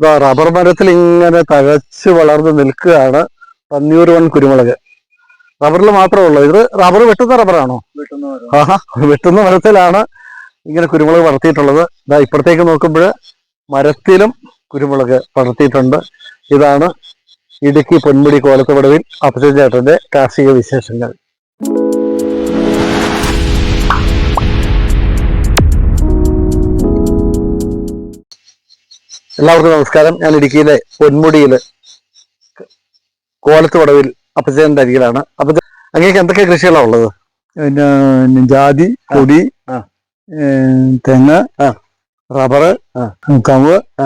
ഇതാ റബ്ബർ മരത്തിൽ ഇങ്ങനെ തഴച്ച് വളർന്ന് നിൽക്കുകയാണ് പന്നിയൂർ വൺ കുരുമുളക്. റബ്ബറിൽ മാത്രമേ ഉള്ളൂ. ഇത് റബ്ബർ വെട്ടുന്ന റബ്ബറാണോ? ആഹാ വെട്ടുന്ന മരത്തിലാണ് ഇങ്ങനെ കുരുമുളക് വളർത്തിയിട്ടുള്ളത്. ഇതാ ഇപ്പുറത്തേക്ക് നോക്കുമ്പോൾ മരത്തിലും കുരുമുളക് വളർത്തിയിട്ടുണ്ട്. ഇതാണ് ഇടുക്കി പൊന്മുടി കോലത്തുപടവിൽ അപ്പച്ചൻ കാർഷിക വിശേഷങ്ങൾ. എല്ലാവർക്കും നമസ്കാരം. ഞാൻ ഇടുക്കിയിലെ പൊന്മുടിയിൽ കോലത്തുപടവിൽ അപ്പച്ചേന്റെ അരികിലാണ്. അപ്പച്ചൻ അങ്ങേക്ക് എന്തൊക്കെ കൃഷികളാണ് ഉള്ളത്? പിന്നെ ജാതി കൊടി തെങ്ങ് ആ. ആ,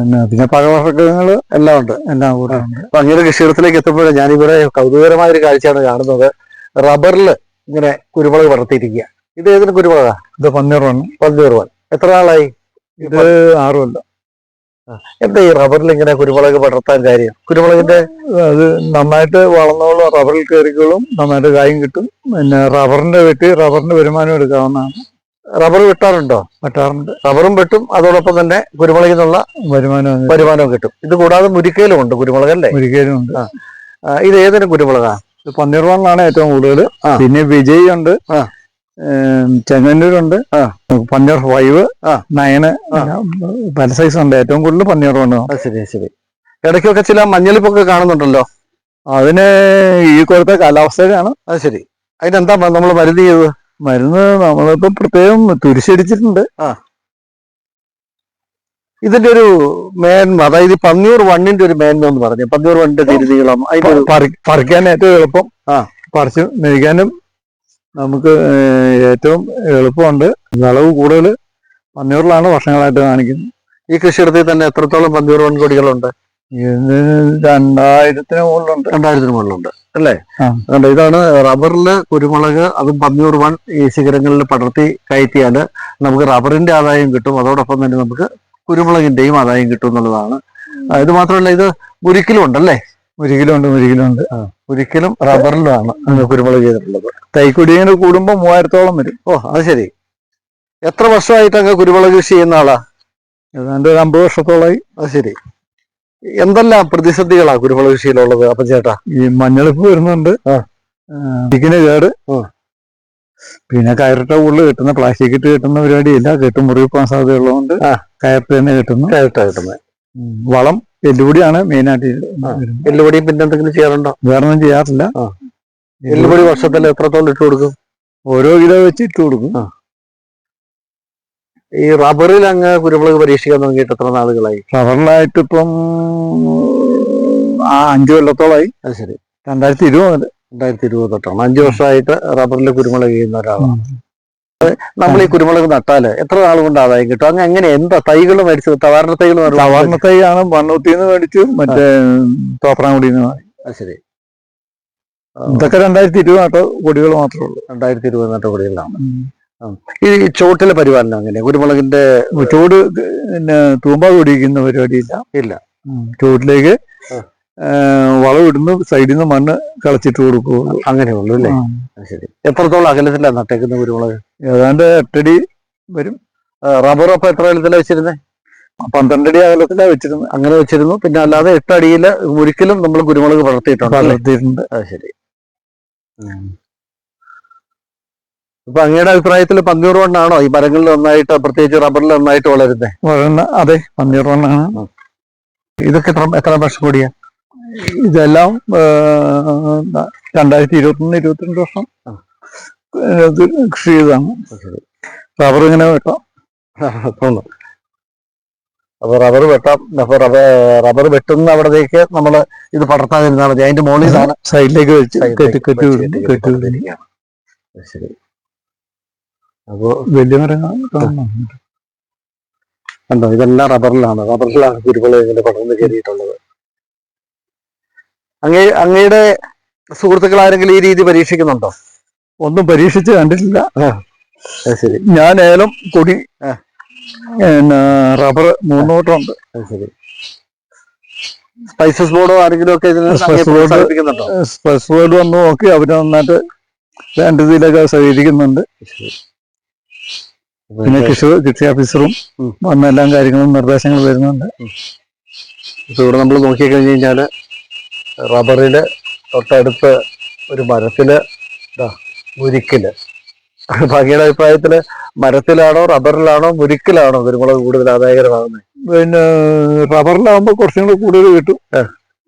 പിന്നെ പിന്നെ പഴവർഗങ്ങൾ എല്ലാം ഉണ്ട്. എല്ലാം കൂടെ ഉണ്ട്. അപ്പൊ അങ്ങനെ കൃഷിയിടത്തിലേക്ക് എത്തുമ്പോഴേ ഞാനിവിടെ കൗതുകകരമായ ഒരു കാഴ്ചയാണ് കാണുന്നത്. റബ്ബറിൽ ഇങ്ങനെ കുരുമുളക് വളർത്തിയിരിക്കുക. ഇത് ഏതിന് കുരുമുളകാ? ഇത് പന്നീറാണ് പന്തീർവൻ എത്ര നാളായി? ഇത് ആറുമല്ല എന്താ ഈ റബ്ബറിൽ ഇങ്ങനെ കുരുമുളക് പടർത്താൻ കാര്യം? കുരുമുളകിന്റെ അത് നന്നായിട്ട് വളർന്നോളും റബ്ബറിൽ കയറിക്കോളും നന്നായിട്ട് കായും കിട്ടും. പിന്നെ റബ്ബറിന്റെ വെട്ടി റബ്ബറിന്റെ വരുമാനം എടുക്കാവുന്നതാണ്. റബ്ബർ വെട്ടാറുണ്ടോ? വെട്ടാറുണ്ട്. റബ്ബറും വെട്ടും അതോടൊപ്പം തന്നെ കുരുമുളകിൽ നിന്നുള്ള വരുമാനം വരുമാനവും കിട്ടും. ഇത് കൂടാതെ മുരിക്കയിലും ഉണ്ട് കുരുമുളക് അല്ലേ? മുരിക്കയിലും ഉണ്ട്. ഇത് ഏതൊരു കുരുമുളകാണ് പന്നീർ പന്നീർവാളിലാണ് ഏറ്റവും കൂടുതൽ പിന്നെ വിജയ് ഉണ്ട്. ചെങ്ങന്നൂരുണ്ട്. ആ. പന്നീർ ഫൈവ്. നയന്. പല സൈസ് ഉണ്ട്. ഏറ്റവും കൂടുതൽ പന്നീറുണ്ട് അത് ശരി ശരി. ഇടയ്ക്കൊക്കെ ചില മഞ്ഞളിപ്പൊക്കെ കാണുന്നുണ്ടല്ലോ? അതിന് ഈ കൊല്ലത്തെ കാലാവസ്ഥയിലാണ്. അത് ശരി. അതിനെന്താ നമ്മൾ മരുന്ന് ചെയ്തത്? മരുന്ന് നമ്മളിപ്പോ പ്രത്യേകം തുരിശടിച്ചിട്ടുണ്ട്. ആ. ഇതിന്റെ ഒരു മേന്മ അതായത് പന്നിയൂർ വണ്ണിന്റെ ഒരു മേന്മ എന്ന് പറഞ്ഞു. പന്നിയൂർ വണ്ണിന്റെ തിരുനീളം അതിന് പറിക്കാൻ ഏറ്റവും എളുപ്പം. ആ. പറിച്ച് മേടിക്കാനും നമുക്ക് ഏറ്റവും എളുപ്പമുണ്ട്. വിളവ് കൂടുതൽ പന്നിയൂറിലാണ് വർഷങ്ങളായിട്ട് കാണിക്കുന്നത്. ഈ കൃഷിയിടത്തിൽ തന്നെ എത്രത്തോളം പന്നിയൂർ വൻകൊടികളുണ്ട് ഇത് രണ്ടായിരത്തിന് മുകളിലുണ്ട്. രണ്ടായിരത്തിന് മുകളിലുണ്ട് അല്ലേ. അതുകൊണ്ട് ഇതാണ് റബ്ബറിൽ കുരുമുളക് അതും പന്നിയൂർ വൺ ഈ ശിഖരങ്ങളിൽ പടർത്തി കയറ്റിയാൽ നമുക്ക് റബ്ബറിന്റെ ആദായം കിട്ടും. അതോടൊപ്പം തന്നെ നമുക്ക് കുരുമുളകിന്റെയും ആദായം കിട്ടും എന്നുള്ളതാണ്. ഇത് മാത്രമല്ല ഇത് ഉണ്ടല്ലേ ഒരിക്കലുണ്ട് ഒരിക്കലുണ്ട് ഒരിക്കലും റബ്ബറിലാണ് കുരുമുളക് ചെയ്തിട്ടുള്ളത്. തൈക്കൊടിയങ്ങനെ കൂടുമ്പോ മൂവായിരത്തോളം വരും. ഓ അത് ശരി. എത്ര വർഷമായിട്ട് അങ്ങ് കുരുമുളക് കൃഷി ചെയ്യുന്ന ആളാ? ഏതാണ്ട് ഒരു അമ്പത് വർഷത്തോളമായി. അത് ശരി. എന്തെല്ലാം പ്രതിസന്ധികളാ കുരുമുളക് കൃഷിയിലുള്ളത് അപ്പൊ ചേട്ടാ ഈ മഞ്ഞളിപ്പ് വരുന്നുണ്ട്. ഇടിക്കിന് കേട്. പിന്നെ കയറിട്ട ഉള്ളിൽ കിട്ടുന്ന പ്ലാസ്റ്റിക് ഇട്ട് കിട്ടുന്ന പരിപാടിയില്ല. കെട്ടും മുറിവ് പോകാൻ സാധ്യതയുള്ളതുകൊണ്ട്. കയറിട്ട് തന്നെ കിട്ടുന്നു. കയറിട്ട കിട്ടുന്നത് വളം. എല്ലുപൊടിയാണ് മെയിനായിട്ട്. എല്ലുപൊടിയും പിന്നെ എന്തെങ്കിലും ചെയ്യാറുണ്ടോ? വേറൊന്നും ചെയ്യാറില്ല. ആ. എല്ലുപൊടി വർഷത്തിൽ എത്രത്തോളം ഇട്ട് കൊടുക്കും? ഓരോ കിലോ വെച്ച് ഇട്ട് കൊടുക്കും. ഈ റബ്ബറിൽ അങ്ങ് കുരുമുളക് പരീക്ഷിക്കാൻ തുടങ്ങിയിട്ട് എത്ര നാളുകളായി? റബ്ബറിലായിട്ട് ഇപ്പം ആ അഞ്ചു കൊല്ലത്തോളമായി അത് ശരി. രണ്ടായിരത്തി ഇരുപത് രണ്ടായിരത്തി ഇരുപത് തൊട്ടാണ്. അഞ്ചു വർഷമായിട്ട് റബ്ബറിൽ കുരുമുളക് ചെയ്യുന്ന ഒരാളാണ്. നമ്മൾ ഈ കുരുമുളക് നട്ടാൽ എത്ര നാൾ കൊണ്ട് ആദായം കിട്ടും? അങ്ങ് എങ്ങനെ? എന്താ തൈകൾ മേടിച്ചത്? തവാറിന്റെ തൈകൾ സവർണ തൈയാണ് മണ്ണൂത്തിന്ന് മേടിച്ചു മറ്റേ തോപ്രാങ്കുടിന്ന് വാങ്ങി. ശരി. ഇതൊക്കെ രണ്ടായിരത്തി ഇരുപത് നട്ട കൊടികൾ മാത്രമേ ഉള്ളൂ. രണ്ടായിരത്തി ഇരുപത് നട്ട കൊടികളാണ്. ഈ ചോട്ടിലെ പരിപാലനം അങ്ങനെ കുരുമുളകിന്റെ ചൂട് പിന്നെ തൂമ്പ കൂടിയിരിക്കുന്ന പരിപാടിയില്ല. ഇല്ല. ചൂട്ടിലേക്ക് ആ. വളം ഇടുന്നു സൈഡിൽ നിന്ന് മണ്ണ് കളച്ചിട്ട് കൊടുക്കുകയുള്ളൂ അങ്ങനെയുള്ളൂ അല്ലേ? ആ. അത് ശരി. എത്രത്തോളം അകലത്തിലാണ് നട്ടേക്കുന്ന കുരുമുളക്? ഏതാണ്ട് എട്ടടി വരും. റബ്ബർ അപ്പൊ എത്ര അകലത്തിലാണ് വെച്ചിരുന്നത് പന്ത്രണ്ടടി അകലത്തിലാണ് വെച്ചിരുന്നത്. അങ്ങനെ വെച്ചിരുന്നു. പിന്നെ അല്ലാതെ എട്ടടിയിൽ ഒരിക്കലും നമ്മൾ കുരുമുളക് വളർത്തിയിട്ടുണ്ട് വളർത്തിയിട്ടുണ്ട്. അത് ശരി. അപ്പൊ അങ്ങയുടെ അഭിപ്രായത്തിൽ പന്നീർ കൊണ്ടാണോ ഈ മരങ്ങളിൽ ഒന്നായിട്ട് പ്രത്യേകിച്ച് റബ്ബറിൽ ഒന്നായിട്ട് വളരുന്നത് അതെ പന്നീർ മണ്ണാണ് ഇതൊക്കെ എത്ര എത്ര വർഷം കൂടിയാ ഇതെല്ലാം രണ്ടായിരത്തി ഇരുപത്തൊന്ന് ഇരുപത്തിരണ്ട് വർഷം കൃഷി ചെയ്താണ് റബ്ബർ ഇങ്ങനെ വെട്ടാം. തോന്നുന്നു അപ്പൊ റബ്ബർ വെട്ടാം. അപ്പൊ റബ്ബർ റബ്ബർ വെട്ടുന്ന അവിടത്തേക്ക് നമ്മൾ ഇത് പടർത്താതിരുന്നാൽ മതി അതിന്റെ മുകളിൽ സാധനം സൈഡിലേക്ക് വെച്ച് കെട്ടി കെട്ടി കെട്ടി ശരി. അപ്പോ വലിയ മരങ്ങൾ കണ്ടോ ഇതെല്ലാം റബ്ബറിലാണ്. റബ്ബറിലാണ് കുരുമുളക് ഇങ്ങനെ പടർന്ന് കയറിയിട്ടുള്ളത്. അങ്ങേ അങ്ങയുടെ സുഹൃത്തുക്കൾ ആരെങ്കിലും ഈ രീതി പരീക്ഷിക്കുന്നുണ്ടോ? ഒന്നും പരീക്ഷിച്ച് കണ്ടിട്ടില്ല. ശരി. ഞാൻ ഏലം കൊടി റബ്ബർ മൂന്നോട്ടുണ്ട് ശരി. സ്പൈസസ് ബോർഡോ ആരെങ്കിലും ഒക്കെ ബോർഡ്. പ്രോത്സാഹിപ്പിക്കുന്നുണ്ടോ വേർഡ് വന്ന് നോക്കി അവർ നന്നായിട്ട് രണ്ട് രീതിയിലൊക്കെ സഹകരിക്കുന്നുണ്ട് പിന്നെ കൃഷി കൃഷി ഓഫീസറും. വന്ന എല്ലാ കാര്യങ്ങളും നിർദ്ദേശങ്ങൾ വരുന്നുണ്ട്. ഇവിടെ നമ്മൾ നോക്കിക്കഴിഞ്ഞു കഴിഞ്ഞാൽ റബ്ബറിൽ തൊട്ടടുത്ത് ഒരു മരത്തിൽ ദാ മുരിക്കിൽ. ഭംഗിയുടെ അഭിപ്രായത്തിൽ മരത്തിലാണോ റബ്ബറിലാണോ മുരിക്കിലാണോ കുരുമുളക് കൂടുതൽ ആദായകരമാകുന്നത്? പിന്നെ റബ്ബറിലാകുമ്പോൾ കുറച്ചും കൂടെ കൂടുതൽ കിട്ടും.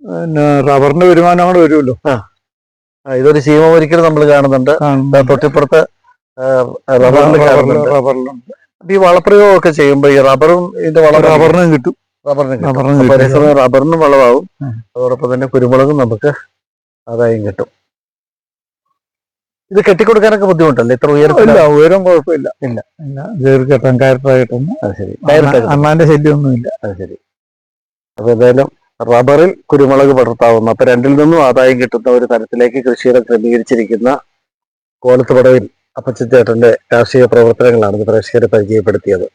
പിന്നെ റബ്ബറിന്റെ വരുമാനം കൂടെ വരുമല്ലോ. ആ, ഇതൊരു ചീമ മുരിക്കൽ നമ്മൾ കാണുന്നുണ്ട്. തൊട്ടിപ്പുറത്ത് റബ്ബറിൽ റബ്ബറിലുണ്ട്. അപ്പൊ ഈ വളപ്രയോഗമൊക്കെ ചെയ്യുമ്പോൾ ഈ റബ്ബറും ഇതിന്റെ വളം റബ്ബറിനും കിട്ടും. റബ്ബറിന്. റബ്ബറിന് വളമാവും അതോടൊപ്പം തന്നെ കുരുമുളകും നമുക്ക് ആദായം കിട്ടും. ഇത് കെട്ടിക്കൊടുക്കാനൊക്കെ ബുദ്ധിമുട്ടല്ലേ? ഇത്ര ഉയരത്തില്ല ഉയരം കുഴപ്പമില്ല. ഇല്ല. ഇല്ല ദീർഘട്ടം കെട്ടുന്നു അത് ശരി. അണ്ണാന്റെ ശല്യമൊന്നുമില്ല. അത് ശരി. അപ്പൊ ഏതായാലും റബ്ബറിൽ കുരുമുളക് പടർത്താവുന്ന അപ്പൊ രണ്ടിൽ നിന്നും ആദായം കിട്ടുന്ന ഒരു തരത്തിലേക്ക് കൃഷിയിടം ക്രമീകരിച്ചിരിക്കുന്ന കോലത്തുപടവിൽ അപ്പച്ചേട്ടന്റെ രാഷ്ട്രീയ പ്രവർത്തനങ്ങളാണ് ഇത് പ്രേക്ഷകരെ പരിചയപ്പെടുത്തിയത്.